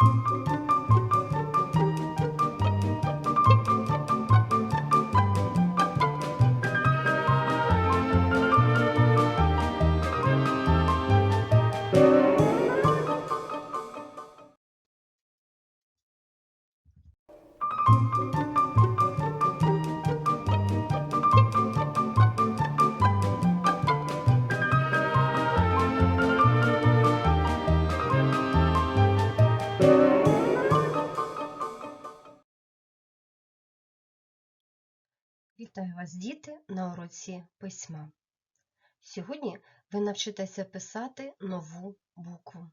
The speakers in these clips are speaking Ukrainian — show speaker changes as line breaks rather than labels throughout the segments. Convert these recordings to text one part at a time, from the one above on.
Thank you. Вітаю вас, діти, на уроці письма. Сьогодні ви навчитеся писати нову букву,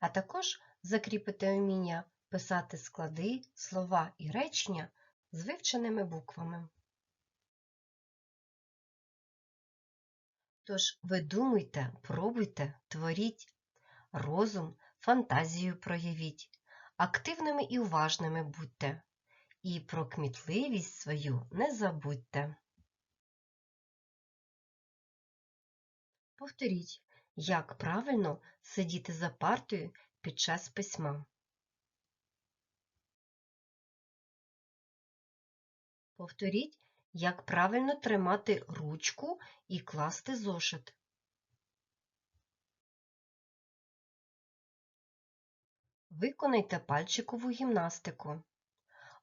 а також закріпите вміння писати склади, слова і речення з вивченими буквами. Тож ви думайте, пробуйте, творіть, розум, фантазію проявіть, активними і уважними будьте. І про кмітливість свою не забудьте. Повторіть, як правильно сидіти за партою під час письма. Повторіть, як правильно тримати ручку і класти зошит. Виконайте пальчикову гімнастику.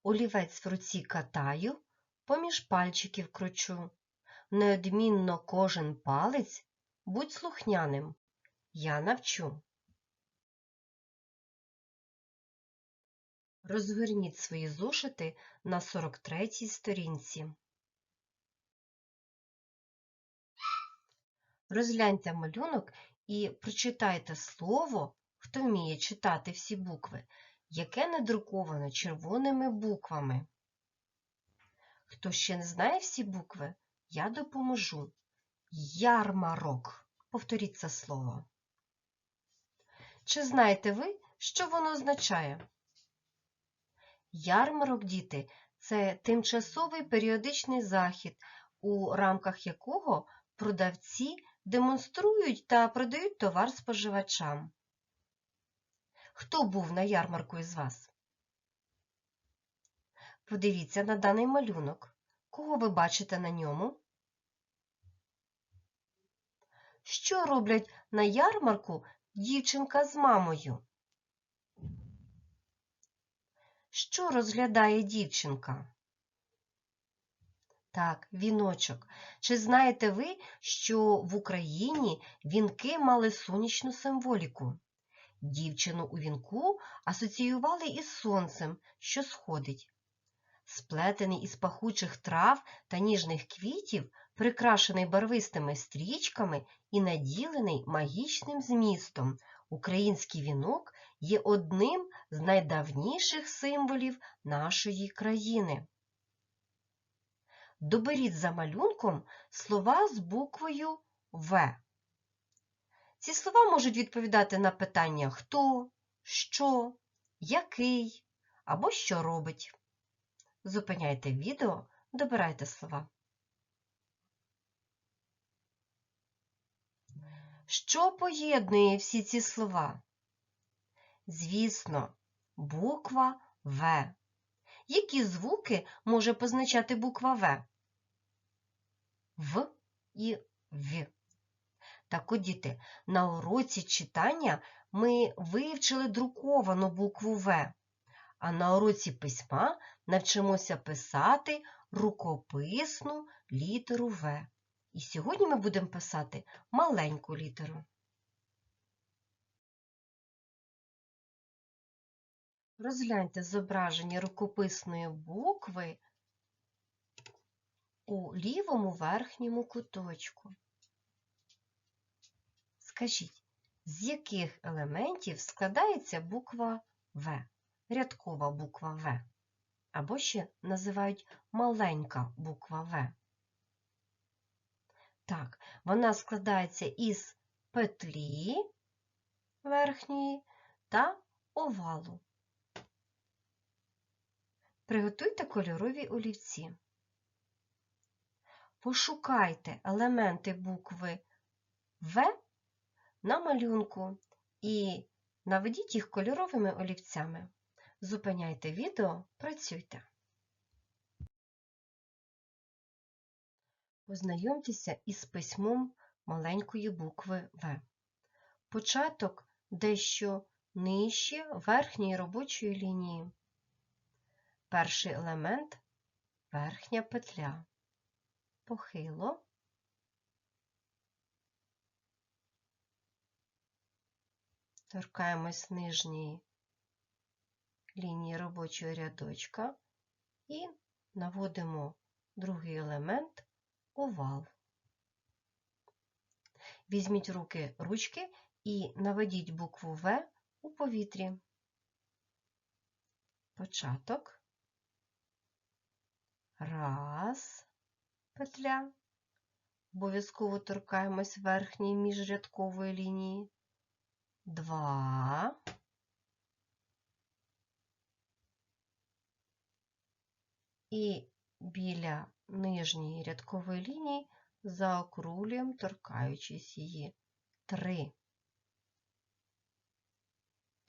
Олівець в руці катаю, поміж пальчиків кручу. Неодмінно кожен палець будь слухняним. Я навчу. Розверніть свої зошити на 43-й сторінці. Розгляньте малюнок і прочитайте слово, хто вміє читати всі букви, яке надруковано червоними буквами. Хто ще не знає всі букви, я допоможу. Ярмарок. Повторіть це слово. Чи знаєте ви, що воно означає? Ярмарок, діти, це тимчасовий періодичний захід, у рамках якого продавці демонструють та продають товар споживачам. Хто був на ярмарку із вас? Подивіться на даний малюнок. Кого ви бачите на ньому? Що роблять на ярмарку дівчинка з мамою? Що розглядає дівчинка? Так, віночок. Чи знаєте ви, що в Україні вінки мали сонячну символіку? Дівчину у вінку асоціювали із сонцем, що сходить. Сплетений із пахучих трав та ніжних квітів, прикрашений барвистими стрічками і наділений магічним змістом, український вінок є одним з найдавніших символів нашої країни. Доберіть за малюнком слова з буквою В. Ці слова можуть відповідати на питання хто, що, який або що робить. Зупиняйте відео, добирайте слова. Що поєднує всі ці слова? Звісно, буква В. Які звуки може позначати буква В? В і В. Так от, діти, на уроці читання ми вивчили друковану букву В, а на уроці письма навчимося писати рукописну літеру В. І сьогодні ми будемо писати маленьку літеру. Розгляньте зображення рукописної букви у лівому верхньому куточку. Скажіть, з яких елементів складається буква В, рядкова буква В, або ще називають маленька буква В? Так, вона складається із петлі верхньої та овалу. Приготуйте кольорові олівці. Пошукайте елементи букви В на малюнку і Наведіть їх кольоровими олівцями. Зупиняйте відео, працюйте. Познайомтеся із письмом маленької букви В. Початок дещо нижче верхньої робочої лінії. Перший елемент верхня петля. Похило. Торкаємось нижньої лінії робочого рядочка і наводимо другий елемент овал. Візьміть руки ручки і наведіть букву В у повітрі. Початок. Раз, петля. Обов'язково торкаємось верхньої міжрядкової лінії. Два. І біля нижньої рядкової лінії заокрулюємо, торкаючись її. Три.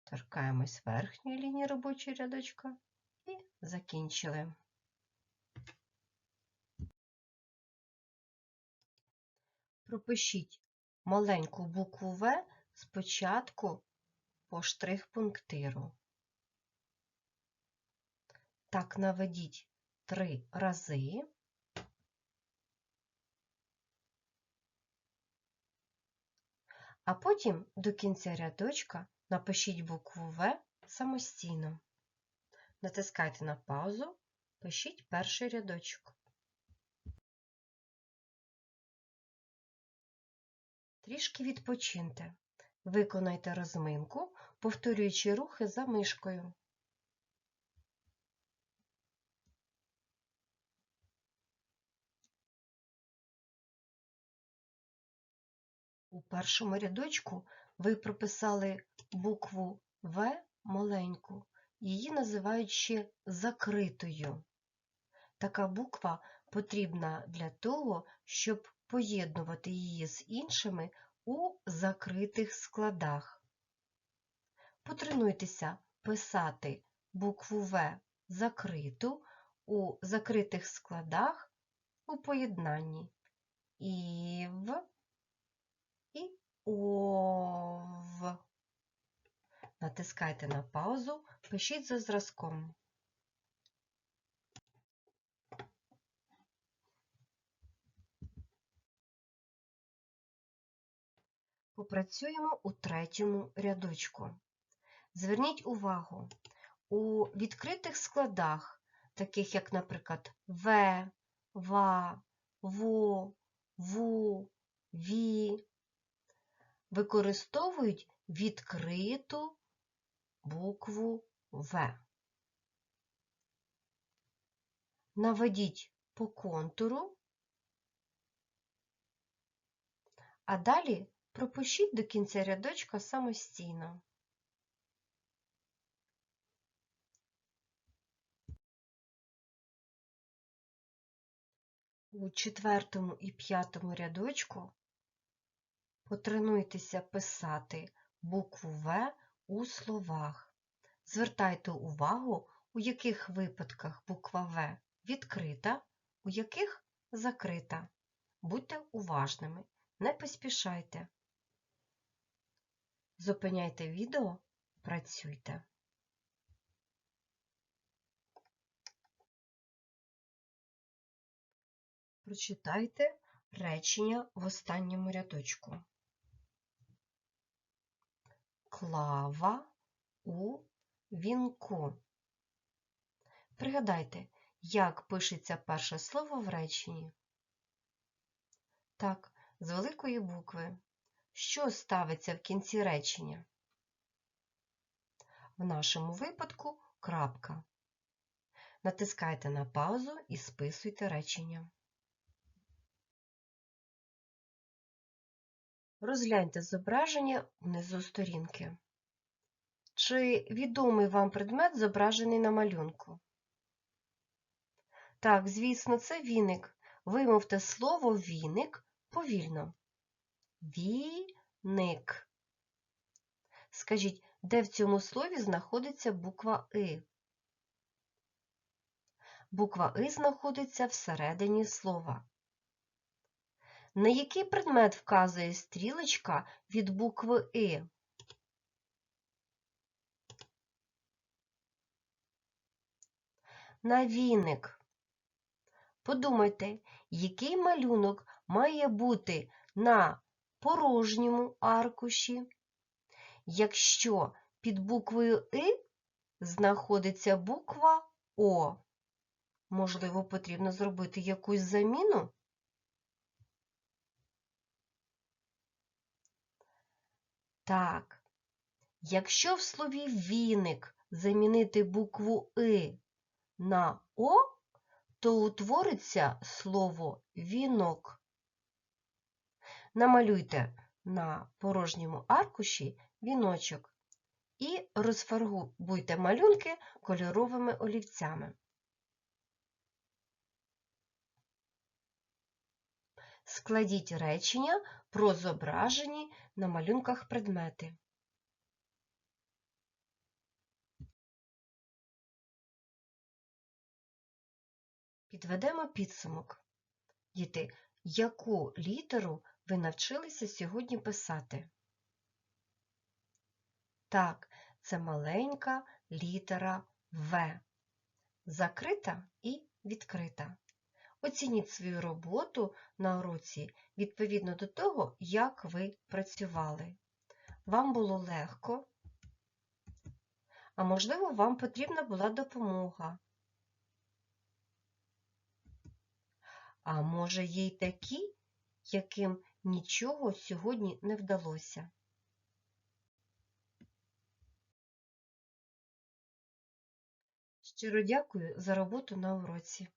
Торкаємось верхньої лінії робочого рядочка і закінчили. Пропишіть маленьку букву В спочатку по штрих-пунктиру. Так наведіть три рази. А потім до кінця рядочка напишіть букву В самостійно. Натискайте на паузу, пишіть перший рядочок. Трішки відпочиньте. Виконайте розминку, повторюючи рухи за мишкою. У першому рядочку ви прописали букву В маленьку, її називають ще закритою. Така буква потрібна для того, щоб поєднувати її з іншими у закритих складах. Потренуйтеся писати букву В закриту у закритих складах у поєднанні і в і ов. Натискайте на паузу, пишіть за зразком. Попрацюємо у третьому рядочку. Зверніть увагу, у відкритих складах, таких як, наприклад, В, ва, во, ву, ві, використовують відкриту букву В. Наведіть по контуру, а далі пропишіть до кінця рядочка самостійно. У четвертому і п'ятому рядочку потренуйтеся писати букву В у словах. Звертайте увагу, у яких випадках буква В відкрита, у яких закрита. Будьте уважними, не поспішайте. Зупиняйте відео, працюйте. Прочитайте речення в останньому рядочку. Клава у вінку. Пригадайте, як пишеться перше слово в реченні? Так, з великої букви. Що ставиться в кінці речення? В нашому випадку крапка. Натискайте на паузу і списуйте речення. Розгляньте зображення внизу сторінки. Чи відомий вам предмет зображений на малюнку? Так, звісно, це віник. Вимовте слово віник повільно. Віник. Скажіть, де в цьому слові знаходиться буква И. Буква И знаходиться всередині слова. На який предмет вказує стрілочка від букви И? На віник. Подумайте, який малюнок має бути на порожньому аркуші, якщо під буквою И знаходиться буква О. Можливо, потрібно зробити якусь заміну? Так, якщо в слові віник замінити букву И на О, то утвориться слово вінок. Намалюйте на порожньому аркуші віночок і розфарбуйте малюнки кольоровими олівцями. Складіть речення про зображені на малюнках предмети. Підведемо підсумок. Діти, яку літеру ви навчилися сьогодні писати? Так, це маленька літера В. Закрита і відкрита. Оцініть свою роботу на уроці відповідно до того, як ви працювали. Вам було легко, а можливо, вам потрібна була допомога. А може, є й такі, яким нічого сьогодні не вдалося. Щиро дякую за роботу на уроці.